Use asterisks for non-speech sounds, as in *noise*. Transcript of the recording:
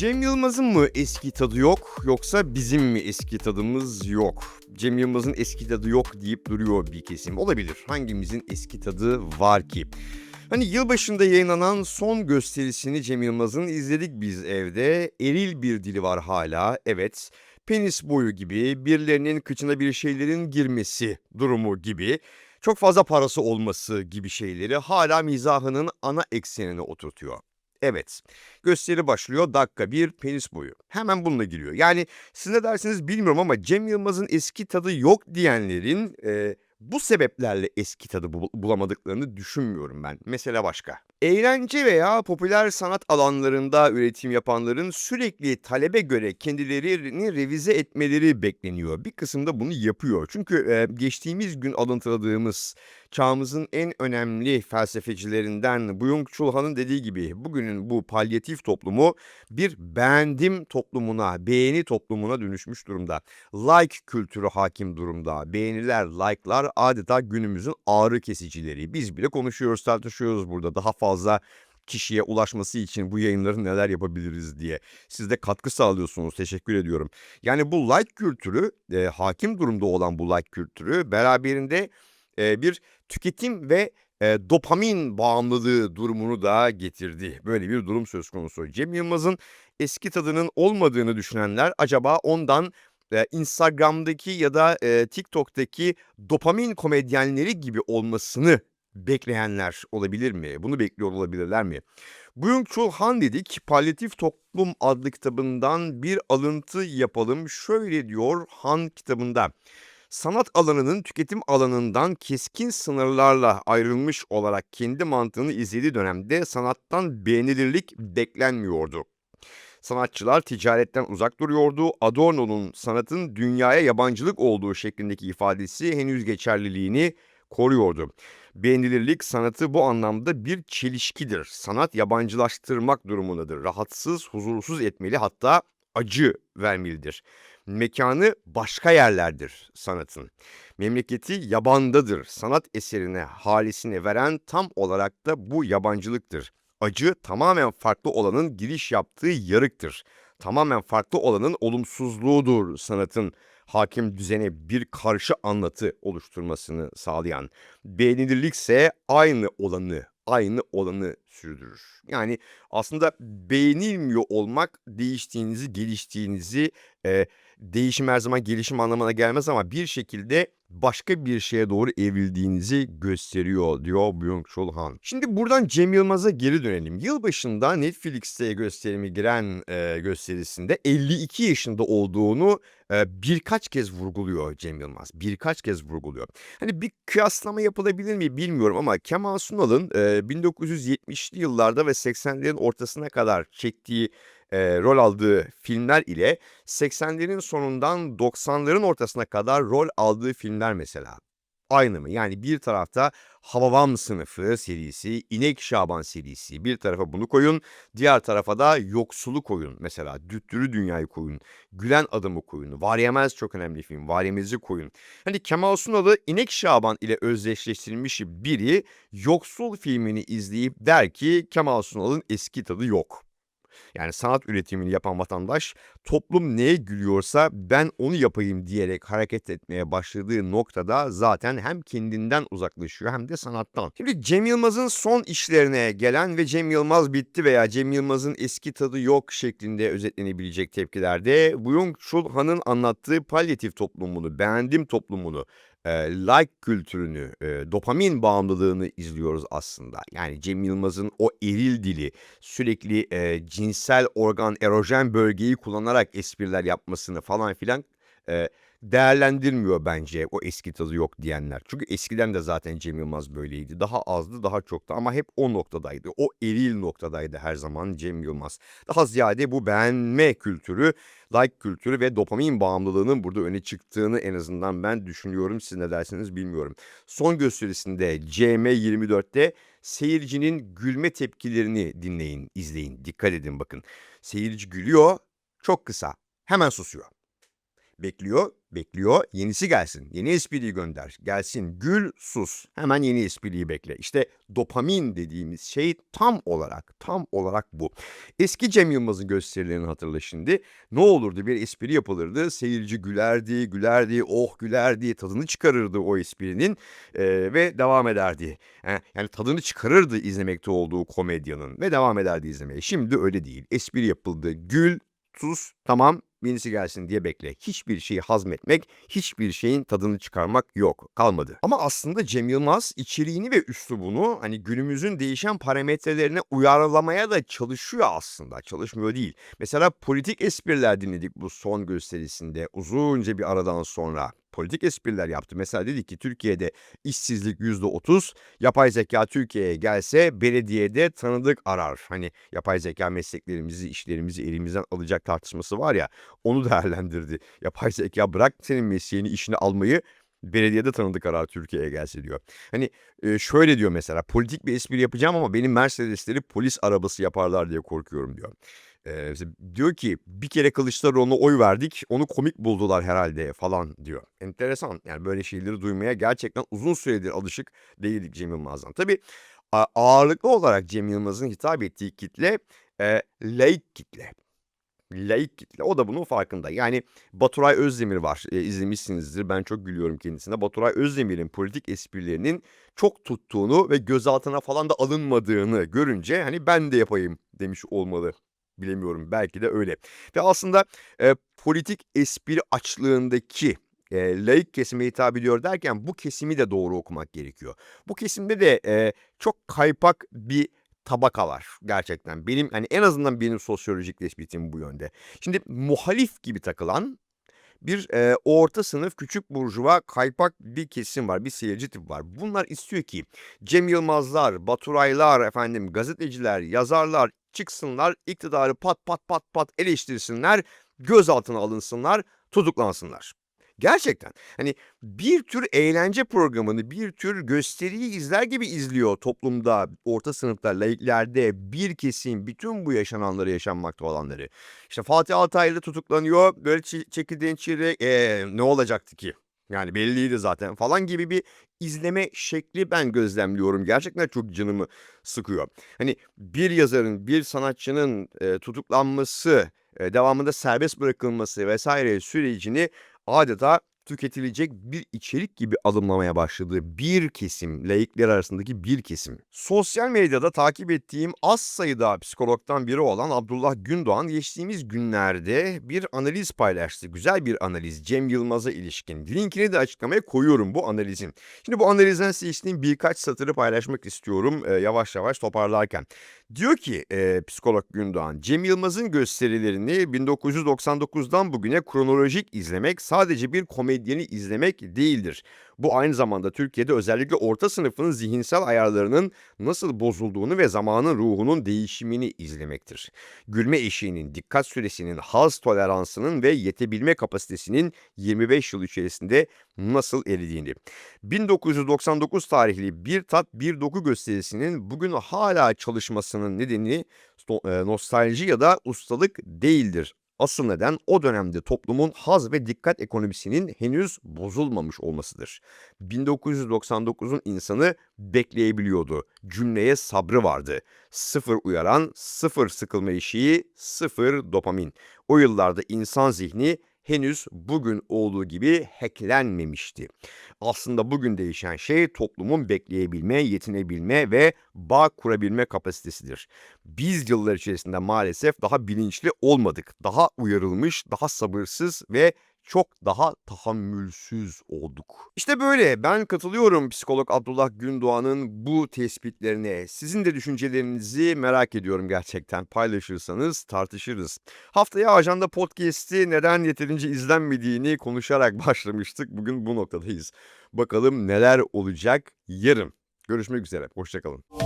Cem Yılmaz'ın mı eski tadı yok yoksa bizim mi eski tadımız yok? Cem Yılmaz'ın eski tadı yok deyip duruyor bir kesim. Olabilir. Hangimizin eski tadı var ki? Hani yılbaşında yayınlanan son gösterisini Cem Yılmaz'ın izledik biz evde. Eril bir dili var hala. Evet. Penis boyu gibi, birilerinin kıçına bir şeylerin girmesi durumu gibi. Çok fazla parası olması gibi şeyleri hala mizahının ana eksenine oturtuyor. Evet. Gösteri başlıyor. Dakika bir penis boyu. Hemen bununla giriyor. Yani siz ne dersiniz bilmiyorum ama Cem Yılmaz'ın eski tadı yok diyenlerin e, bu sebeplerle eski tadı bu- bulamadıklarını düşünmüyorum ben. Mesele başka. Eğlence veya popüler sanat alanlarında üretim yapanların sürekli talebe göre kendilerini revize etmeleri bekleniyor. Bir kısım da bunu yapıyor. Çünkü e, geçtiğimiz gün alıntıladığımız çağımızın en önemli felsefecilerinden Byung-Chul Han'ın dediği gibi bugünün bu palyatif toplumu bir beğendim toplumuna, beğeni toplumuna dönüşmüş durumda. Like kültürü hakim durumda. Beğeniler, like'lar adeta günümüzün ağrı kesicileri. Biz bile konuşuyoruz, tartışıyoruz burada. Daha fazla kişiye ulaşması için bu yayınları neler yapabiliriz diye. Siz de katkı sağlıyorsunuz. Teşekkür ediyorum. Yani bu like kültürü, e, hakim durumda olan bu like kültürü beraberinde e, bir tüketim ve e, dopamin bağımlılığı durumunu da getirdi. Böyle bir durum söz konusu. Cem Yılmaz'ın eski tadının olmadığını düşünenler acaba ondan e, Instagram'daki ya da e, TikTok'taki dopamin komedyenleri gibi olmasını bekleyenler olabilir mi? Bunu bekliyor olabilirler mi? Byung-Chul Han dedik, Palyatif Toplum adlı kitabından bir alıntı yapalım. Şöyle diyor Han kitabında. Sanat alanının tüketim alanından keskin sınırlarla ayrılmış olarak kendi mantığını izlediği dönemde sanattan beğenilirlik beklenmiyordu. Sanatçılar ticaretten uzak duruyordu. Adorno'nun sanatın dünyaya yabancılık olduğu şeklindeki ifadesi henüz geçerliliğini koruyordu. Beğenilirlik sanatı bu anlamda bir çelişkidir. Sanat yabancılaştırmak durumundadır. Rahatsız, huzursuz etmeli hatta acı vermelidir. Mekanı başka yerlerdir sanatın. Memleketi yabandadır. Sanat eserine halisini veren tam olarak da bu yabancılıktır. Acı tamamen farklı olanın giriş yaptığı yarıktır. Tamamen farklı olanın olumsuzluğudur sanatın hakim düzene bir karşı anlatı oluşturmasını sağlayan. Beğenilirlikse aynı olanı, aynı olanı sürdürür. Yani aslında beğenilmiyor olmak değiştiğinizi, geliştiğinizi, e, değişim her zaman gelişim anlamına gelmez ama bir şekilde başka bir şeye doğru evrildiğinizi gösteriyor diyor Byung-Chul Han. Şimdi buradan Cem Yılmaz'a geri dönelim. Yılbaşında Netflix'te gösterimi giren e, gösterisinde 52 yaşında olduğunu e, birkaç kez vurguluyor Cem Yılmaz. Birkaç kez vurguluyor. Hani bir kıyaslama yapılabilir mi bilmiyorum ama Kemal Sunal'ın e, 1970'li yıllarda ve 80'lerin ortasına kadar çektiği e, rol aldığı filmler ile 80'lerin sonundan 90'ların ortasına kadar rol aldığı filmler mesela. Aynı mı? Yani bir tarafta Havavam sınıfı serisi, İnek Şaban serisi. Bir tarafa bunu koyun, diğer tarafa da Yoksulu koyun. Mesela Düttürü Dünyayı koyun, Gülen Adamı koyun, Var Yemez çok önemli film, Var Yemez'i koyun. Hani Kemal Sunal'ı İnek Şaban ile özdeşleştirilmiş biri Yoksul filmini izleyip der ki Kemal Sunal'ın eski tadı yok. Yani sanat üretimini yapan vatandaş toplum neye gülüyorsa ben onu yapayım diyerek hareket etmeye başladığı noktada zaten hem kendinden uzaklaşıyor hem de sanattan. Şimdi Cem Yılmaz'ın son işlerine gelen ve Cem Yılmaz bitti veya Cem Yılmaz'ın eski tadı yok şeklinde özetlenebilecek tepkilerde Byung-Chul Han'ın anlattığı palyatif toplumunu, beğendim toplumunu, like kültürünü, dopamin bağımlılığını izliyoruz aslında. Yani Cem Yılmaz'ın o eril dili, sürekli cinsel organ, erojen bölgeyi kullanarak espriler yapmasını falan filan değerlendirmiyor bence o eski tadı yok diyenler. Çünkü eskiden de zaten Cem Yılmaz böyleydi. Daha azdı, daha çoktu ama hep o noktadaydı. O eril noktadaydı her zaman Cem Yılmaz. Daha ziyade bu beğenme kültürü, like kültürü ve dopamin bağımlılığının burada öne çıktığını en azından ben düşünüyorum. Siz ne dersiniz bilmiyorum. Son gösterisinde CM24'te seyircinin gülme tepkilerini dinleyin, izleyin. Dikkat edin bakın. Seyirci gülüyor, çok kısa. Hemen susuyor. Bekliyor, bekliyor. Yenisi gelsin. Yeni espriyi gönder. Gelsin. Gül, sus. Hemen yeni espriyi bekle. İşte dopamin dediğimiz şey tam olarak, tam olarak bu. Eski Cem Yılmaz'ın gösterilerini hatırla şimdi. Ne olurdu? Bir espri yapılırdı. Seyirci gülerdi, gülerdi, oh gülerdi. Tadını çıkarırdı o esprinin e, ve devam ederdi. Yani, tadını çıkarırdı izlemekte olduğu komedyanın ve devam ederdi izlemeye. Şimdi öyle değil. Espri yapıldı. Gül, sus, tamam yenisi gelsin diye bekle. Hiçbir şeyi hazmetmek, hiçbir şeyin tadını çıkarmak yok. Kalmadı. Ama aslında Cem Yılmaz içeriğini ve üslubunu hani günümüzün değişen parametrelerine uyarlamaya da çalışıyor aslında. Çalışmıyor değil. Mesela politik espriler dinledik bu son gösterisinde uzunca bir aradan sonra. Politik espriler yaptı. Mesela dedi ki Türkiye'de işsizlik %30, yapay zeka Türkiye'ye gelse belediyede tanıdık arar. Hani yapay zeka mesleklerimizi, işlerimizi elimizden alacak tartışması var ya onu *laughs* değerlendirdi. Yapay zeka bırak senin mesleğini işini almayı belediyede tanıdık arar Türkiye'ye gelse diyor. Hani e, şöyle diyor mesela politik bir espri yapacağım ama benim Mercedesleri polis arabası yaparlar diye korkuyorum diyor. Ee, diyor ki bir kere Kılıçdaroğlu'na oy verdik onu komik buldular herhalde falan diyor. Enteresan yani böyle şeyleri duymaya gerçekten uzun süredir alışık değildik Cem Yılmaz'dan. Tabii a- ağırlıklı olarak Cem Yılmaz'ın hitap ettiği kitle e, laik kitle. Laik kitle. O da bunun farkında. Yani Baturay Özdemir var. E, izlemişsinizdir. Ben çok gülüyorum kendisine. Baturay Özdemir'in politik esprilerinin çok tuttuğunu ve gözaltına falan da alınmadığını görünce hani ben de yapayım demiş olmalı. Bilemiyorum. Belki de öyle. Ve aslında e, politik espri açlığındaki e, laik kesime hitap ediyor derken bu kesimi de doğru okumak gerekiyor. Bu kesimde de e, çok kaypak bir tabaka var gerçekten. Benim hani en azından benim sosyolojik tespitim bu yönde. Şimdi muhalif gibi takılan bir e, orta sınıf küçük burjuva kaypak bir kesim var, bir seyirci tipi var. Bunlar istiyor ki Cem Yılmazlar, Baturaylar, efendim gazeteciler, yazarlar çıksınlar, iktidarı pat pat pat pat eleştirsinler, gözaltına alınsınlar, tutuklansınlar. Gerçekten hani bir tür eğlence programını, bir tür gösteriyi izler gibi izliyor toplumda, orta sınıfta, laiklerde bir kesim bütün bu yaşananları yaşanmakta olanları. İşte Fatih Altaylı tutuklanıyor, böyle çekirdeğin çiğre "Ee, ne olacaktı ki? Yani belliydi zaten falan gibi bir izleme şekli ben gözlemliyorum. Gerçekten çok canımı sıkıyor. Hani bir yazarın, bir sanatçının e, tutuklanması, e, devamında serbest bırakılması vesaire sürecini adeta tüketilecek bir içerik gibi alımlamaya başladığı bir kesim, laikler arasındaki bir kesim. Sosyal medyada takip ettiğim az sayıda psikologdan biri olan Abdullah Gündoğan geçtiğimiz günlerde bir analiz paylaştı. Güzel bir analiz Cem Yılmaz'a ilişkin. Linkini de açıklamaya koyuyorum bu analizin. Şimdi bu analizden seçtiğim birkaç satırı paylaşmak istiyorum e, yavaş yavaş toparlarken. Diyor ki e, psikolog Gündoğan, Cem Yılmaz'ın gösterilerini 1999'dan bugüne kronolojik izlemek sadece bir komedyeni izlemek değildir. Bu aynı zamanda Türkiye'de özellikle orta sınıfın zihinsel ayarlarının nasıl bozulduğunu ve zamanın ruhunun değişimini izlemektir. Gülme eşiğinin, dikkat süresinin, haz toleransının ve yetebilme kapasitesinin 25 yıl içerisinde nasıl eridiğini. 1999 tarihli Bir Tat Bir Doku gösterisinin bugün hala çalışmasının nedeni e, nostalji ya da ustalık değildir. Asıl neden o dönemde toplumun haz ve dikkat ekonomisinin henüz bozulmamış olmasıdır. 1999'un insanı bekleyebiliyordu. Cümleye sabrı vardı. Sıfır uyaran, sıfır sıkılma eşiği, sıfır dopamin. O yıllarda insan zihni henüz bugün olduğu gibi hacklenmemişti. Aslında bugün değişen şey toplumun bekleyebilme, yetinebilme ve bağ kurabilme kapasitesidir. Biz yıllar içerisinde maalesef daha bilinçli olmadık. Daha uyarılmış, daha sabırsız ve çok daha tahammülsüz olduk. İşte böyle ben katılıyorum psikolog Abdullah Gündoğan'ın bu tespitlerine. Sizin de düşüncelerinizi merak ediyorum gerçekten. Paylaşırsanız tartışırız. Haftaya Ajanda Podcast'i neden yeterince izlenmediğini konuşarak *laughs* başlamıştık. Bugün bu noktadayız. Bakalım neler olacak yarın. Görüşmek üzere. Hoşçakalın.